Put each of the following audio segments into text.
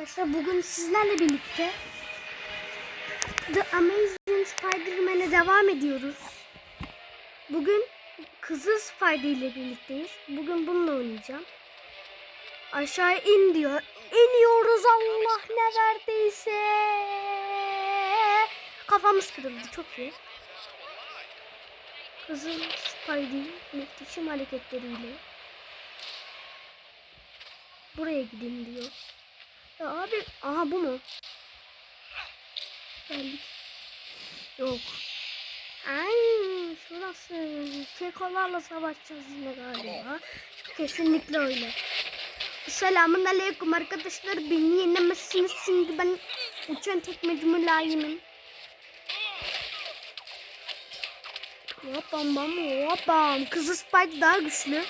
Arkadaşlar bugün sizlerle birlikte The Amazing Spider-Man'e devam ediyoruz. Bugün kızıl Spider ile birlikteyiz. Bugün bununla oynayacağım. Aşağı in diyor. İniyoruz Allah ne verdiyse. Kafamız kırıldı çok iyi. Kızıl Spider muhteşem hareketleriyle. Buraya gidin diyor. Ya abi aha bu mu? Geldik. Yok. Ay şurası. Kekolarla savaşacağız yine galiba. Kesinlikle öyle. Selamun aleyküm arkadaşlar. Beni yenemezsiniz çünkü ben uçan tekmeci mülayimim. Hopam bam hopam. Kızı Spike daha güçlü.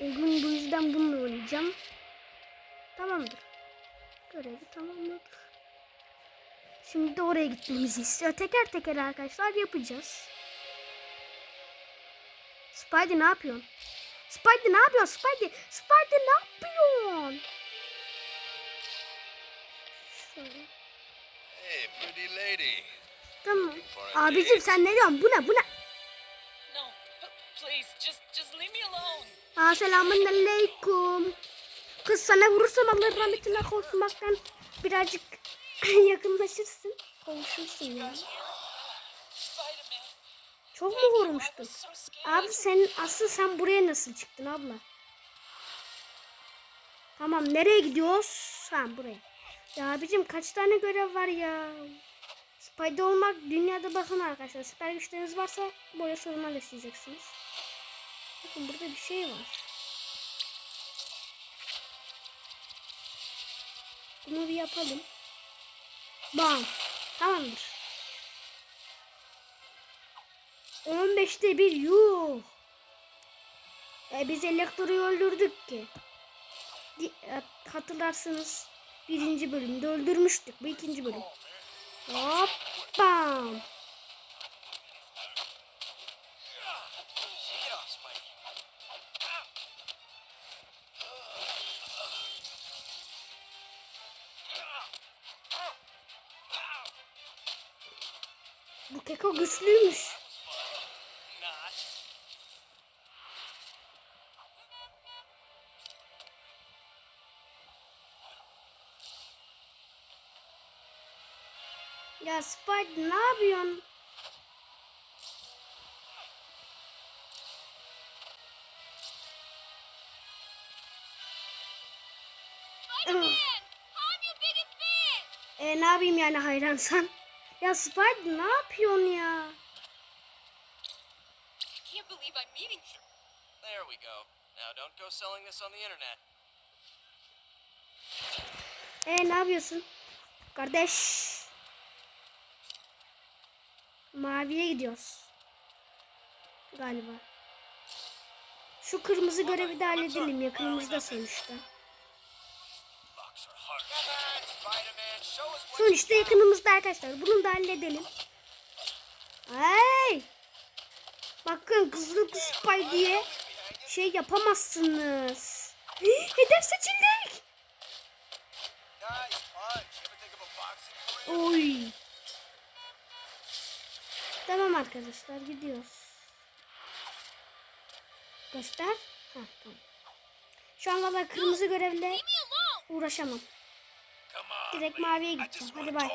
O gün bu yüzden bununla oynayacağım. Tamamdır. Görevi tamamladık. Şimdi de oraya gitmemizi istiyor. Teker teker arkadaşlar yapacağız. Spidey ne yapıyorsun? Spidey ne yapıyorsun? Spidey, Spidey ne yapıyorsun? Şöyle. Hey, pretty lady. Tamam. Abicim sen ne diyorsun? Bu ne? Bu ne? No, please, just just leave me alone. Aa, selamun aleyküm. Kız sana vurursam Allah rahmetine kavuşmaktan birazcık yakınlaşırsın. Yani. Spider-Man. Çok mu vurmuştun? Abi sen asıl sen buraya nasıl çıktın abla? Tamam nereye gidiyoruz? Ha buraya. Ya abicim kaç tane görev var ya? Spider olmak dünyada bakın arkadaşlar. Süper güçleriniz varsa böyle sorunlar yaşayacaksınız. Bakın burada bir şey var. Bunu bir yapalım. Bam. Tamamdır. 15'te bir yuh. E biz Elektro'yu öldürdük ki. E, Hatırlarsınız birinci bölümde öldürmüştük. Bu ikinci bölüm. Hop bam. Bu keko güçlüymüş. Not. Ya Spider ne yapıyorsun? Spider-Man, I'm your biggest fan. E ne yapayım yani hayransan? Ya Spider ne yapıyorsun ya? I can't believe I'm meeting you. There we go. Now don't go selling this on the internet. E ne yapıyorsun? Kardeş. Maviye gidiyoruz. Galiba. Şu kırmızı görevi de halledelim. Yakınımızda sonuçta. Locks are what Sonuçta yakınımızda arkadaşlar. Bunu da halledelim. Hey! Bakın kızıl spy diye şey yapamazsınız. Hedef seçildik. Oy. Tamam arkadaşlar gidiyoruz. Göster. Ha tamam. Şu an valla kırmızı görevle uğraşamam. Direkt maviye gideceğim. Hadi bay.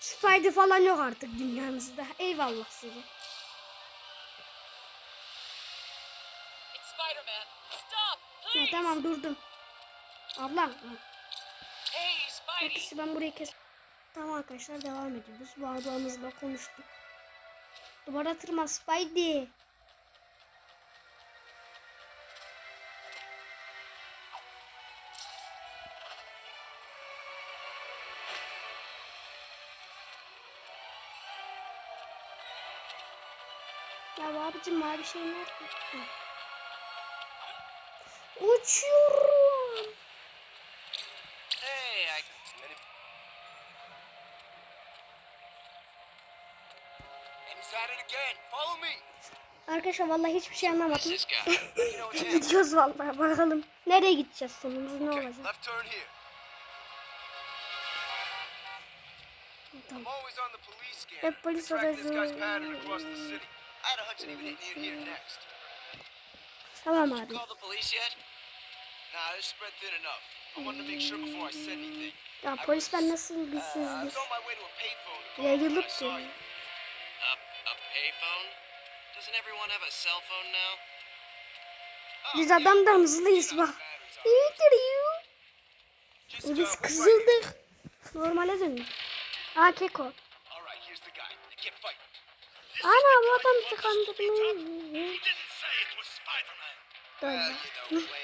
Spider falan yok artık dünyamızda. Eyvallah size. Ya tamam durdum. Abla. Hey, Spidey. Arkadaşlar ben burayı kes. Tamam arkadaşlar devam ediyoruz. Bu ablamızla konuştuk. Duvara tırma Spidey. Abicim mavi şey nerede? Ha. Uçuyorum. Hey, I. Arkadaşlar vallahi hiçbir şey anlamadım. Gidiyoruz vallahi bakalım. Nereye gideceğiz sonumuz ne olacak? Hep polis Tracking Tamam abi. Call the police yet? Nah, they're spread thin enough. I wanted to make sure before I said anything. Ya polisler nasıl Uh, I bilsizdir. Yayılıp I? Oh, Biz adamdan hızlıyız bak. E uh, biz right kızıldık. Normale döndük. Aa keko. here. All right, here's the guy. Get fight. Ana bu adam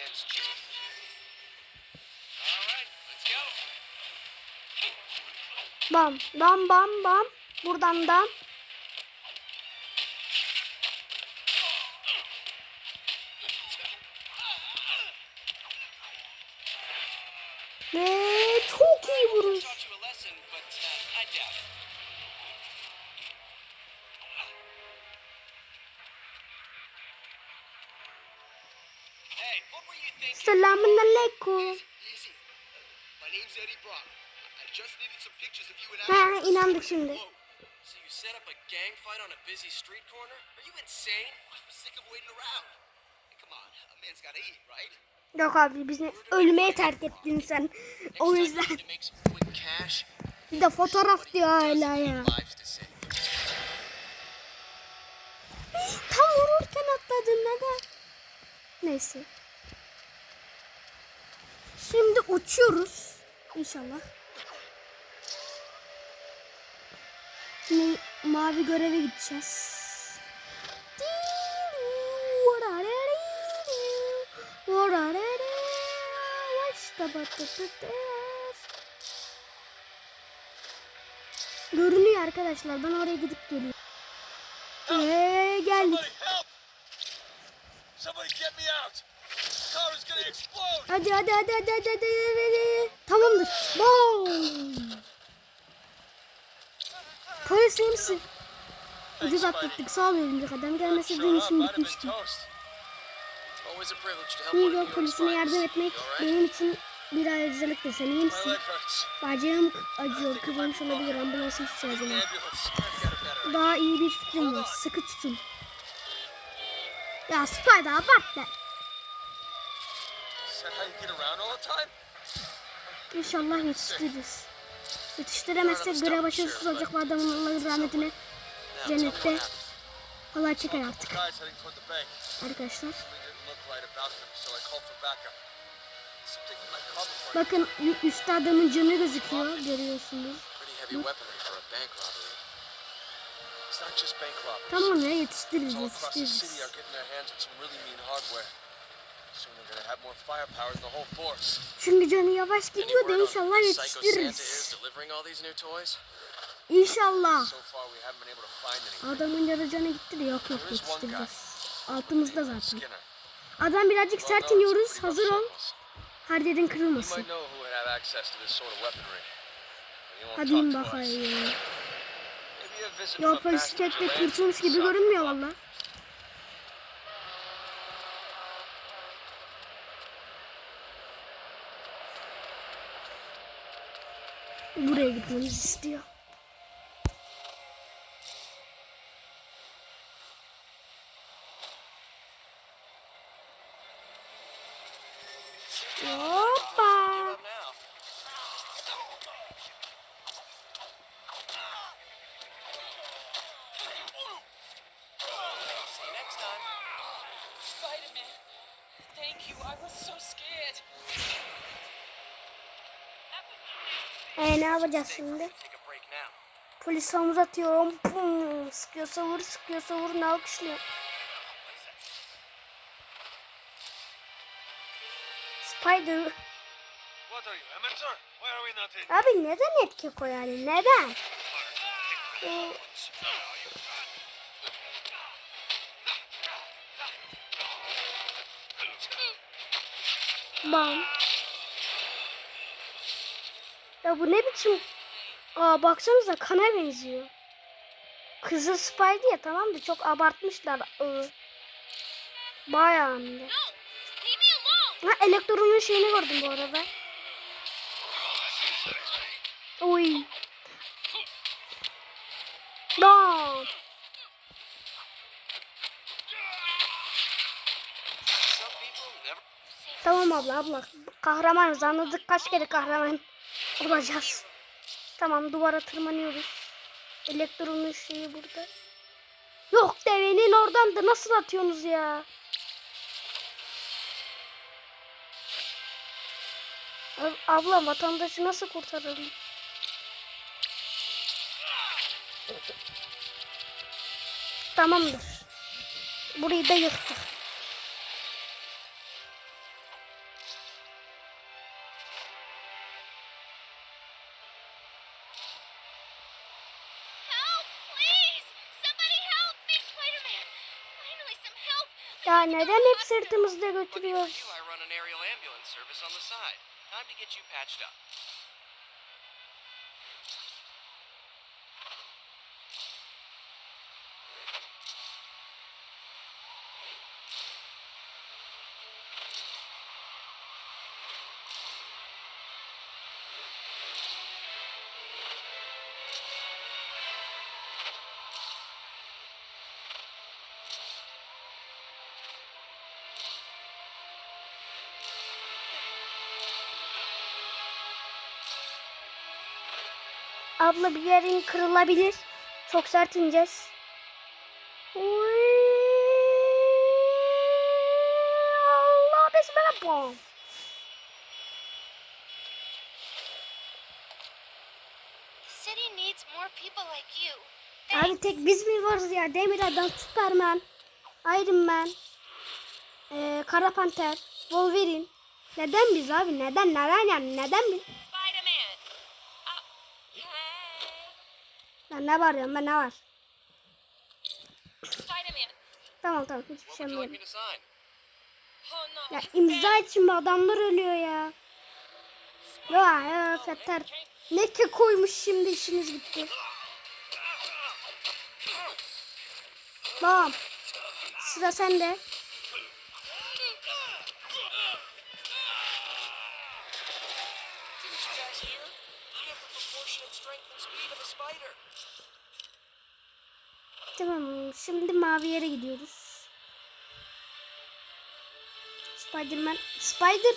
let's go. Bam bam bam bam. Buradan da. Ha inandık şimdi. So you set up a gang fight on a busy street corner? Are you insane? I'm sick of waiting around. Come on, a man's gotta eat, right? Yok abi bizi ölmeye terk ettin sen. O yüzden. Bir de fotoğraf diyor hala ya. Tam vururken atladım neden? Neyse. Şimdi uçuyoruz. İnşallah. Ne, mavi göreve gideceğiz. Görünüyor arkadaşlar. Ben oraya gidip geliyorum. Eee geldik. Somebody get me out! The car is gonna explode! Hadi hadi hadi hadi hadi hadi. hadi. Tamamdır. Boom. Polis iyi misin? Ucuz atlattık. Sağ ol örümcek adam. Gelmesi benim için bitmişti. New York polisine yardım etmek benim için bir ayrıcalıktır. Sen iyi misin? Bacağım acıyor. Kıvırmış olabilir. Ambulansa ihtiyacım var. Daha iyi bir fikrim var. Sıkı tutun. Ya Spider abartma. Is that how you get around all the time? İnşallah yetiştiririz. Yetiştiremezsek görev başarısız olacak ve adamın Allah'ın rahmetine cennette halay çeker artık. Arkadaşlar. Bakın üstte adamın canı gözüküyor. Görüyorsunuz. Tamam ya yetiştiririz yetiştiririz. Çünkü canı yavaş gidiyor da inşallah yetiştiririz. İnşallah. Adamın yarı canı gitti de yok yok yetiştiririz. Altımızda zaten. Adam birazcık sert iniyoruz. Hazır ol. Her yerin kırılmasın. Hadi in bakayım. Maybe a visit Yol from a polisi masked tek vigilante kurtulmuş gibi görünmüyor valla. Buraya gitmemizi istiyor. Thank you. I was so scared. E ne yapacağız şimdi? Polis omuz atıyorum. Pum. Sıkıyorsa vur, sıkıyorsa vur. Ne alkışlıyor? Spider. Abi neden etki koy? Neden? Ee, Bam. Ya bu ne biçim? Aa baksanıza kana benziyor. Kızıl Spidey ya tamam da çok abartmışlar. Ee, bayağı hem de. Ha elektronun şeyini gördüm bu arada. Oy. Never. Tamam abla abla. Kahramanız anladık kaç kere kahraman olacağız. Tamam duvara tırmanıyoruz. Elektronun şeyi burada. Yok devenin oradan da nasıl atıyorsunuz ya? Ab- Abla vatandaşı nasıl kurtaralım? Tamamdır. Burayı da yıktık. Neden hep sırtımızda götürüyoruz? Abla bir yerin kırılabilir. Çok sert ineceğiz. Allah you. Abi tek biz mi varız ya? Demir Adam, Superman, Iron Man, ee, Kara Panter, Wolverine. Neden biz abi? Neden? Neden yani? Neden biz? Spider-Man! Uh, hey! Lan ne var ya? Ben ne var? Tamam tamam hiçbir şey anlamadım. Oh! Ya imza için adamlar ölüyor ya. Ya ya Fetter. Ne ki koymuş şimdi işiniz bitti. Tamam. Sıra sende. Didn't you guys hear? I have the proportionate strength and speed of a spider. Tamam. Şimdi mavi yere gidiyoruz. Spiderman. Spider.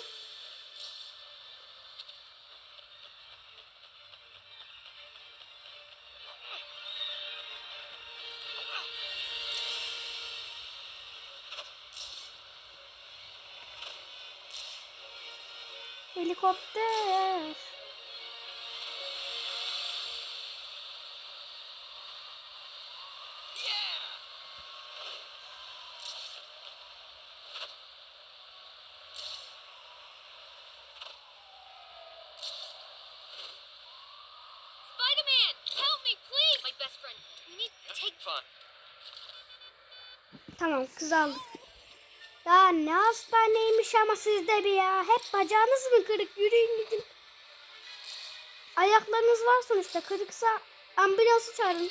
Helikopter. Spider-Man! Help me, please! My best friend. We need to take Fine. Tamam kız aldım. Ya ne hastaneymiş ama sizde bir ya. Hep bacağınız mı kırık? Yürüyün gidin. Ayaklarınız var sonuçta. Kırıksa ambulansı çağırın.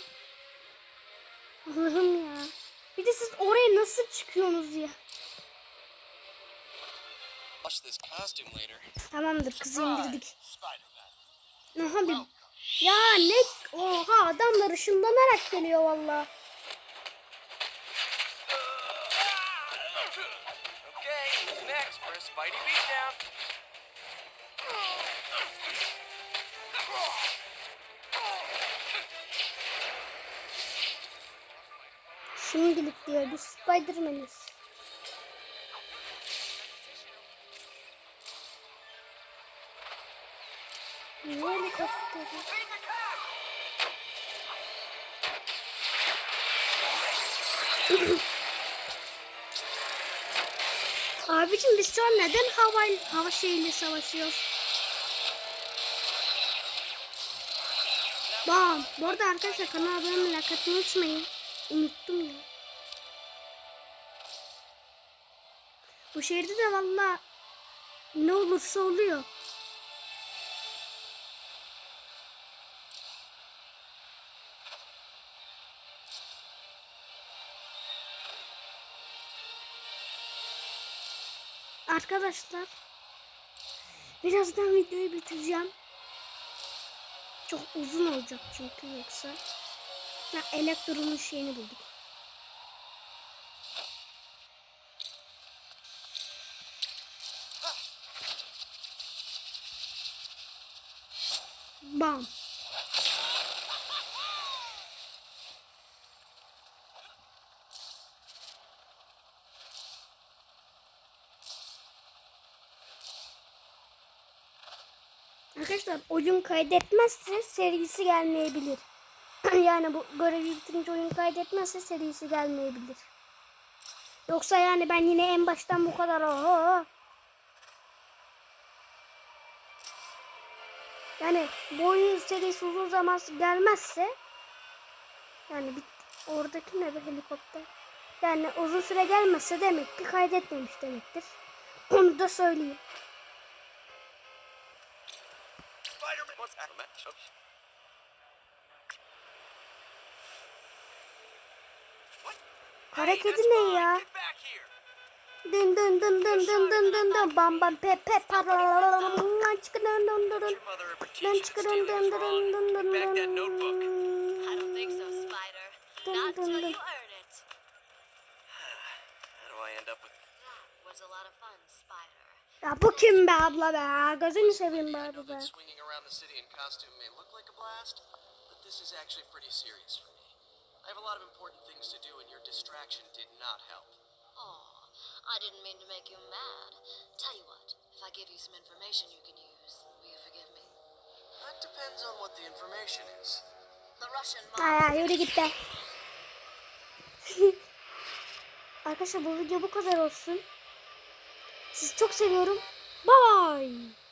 Allah'ım ya. Bir de siz oraya nasıl çıkıyorsunuz ya? Tamamdır kızı indirdik. Aha bir... Ya ne? Oha adamlar ışınlanarak geliyor valla. Okay, who's next for a Spidey beatdown? Şimdilik diyor biz Spiderman'iz. Niye helikopteri? Abicim biz şu an neden hava hava şeyiyle savaşıyoruz? Bam. Bu arada arkadaşlar kanala abone olmayı, like atmayı unutmayın. Unuttum ya. Bu şehirde de valla ne olursa oluyor. Arkadaşlar birazdan videoyu bitireceğim. Çok uzun olacak çünkü yoksa. Ha, elektronun şeyini bulduk. Bam. Arkadaşlar oyun kaydetmezse serisi gelmeyebilir. yani bu görevi bitirince oyun kaydetmezse serisi gelmeyebilir. Yoksa yani ben yine en baştan bu kadar oho. Yani bu oyun serisi uzun zaman gelmezse yani bir, oradaki ne be helikopter. Yani uzun süre gelmezse demek ki kaydetmemiş demektir. Onu da söyleyeyim. Spider-Man. What's? Hareketi ne ya? Get back here. Dın dın dın dın dın dın dın dın bam bam pe pe paralalalalalala çıkın dın dın dın Did dın your mother ever teach dın you that çıkın stealing dın is dın wrong? dın dın Get back that notebook. I don't think so, Spider. Dun, Not dun, till dun. you earn it. How do I end up with That was a lot of fun, Spider. Ya bu kim be abla be gözünü seveyim be know be that swinging around the city in costume may look like a blast, but this is actually pretty serious for me. I have a lot of important things to do, and your distraction did not help. Oh, I didn't mean to make you mad. Tell you what, if I give you some information you can use, will you forgive me? That depends on what the information is. The Russian mob. ay yürü git be Arkadaşlar bu video bu kadar olsun sizi çok seviyorum. Bye bye.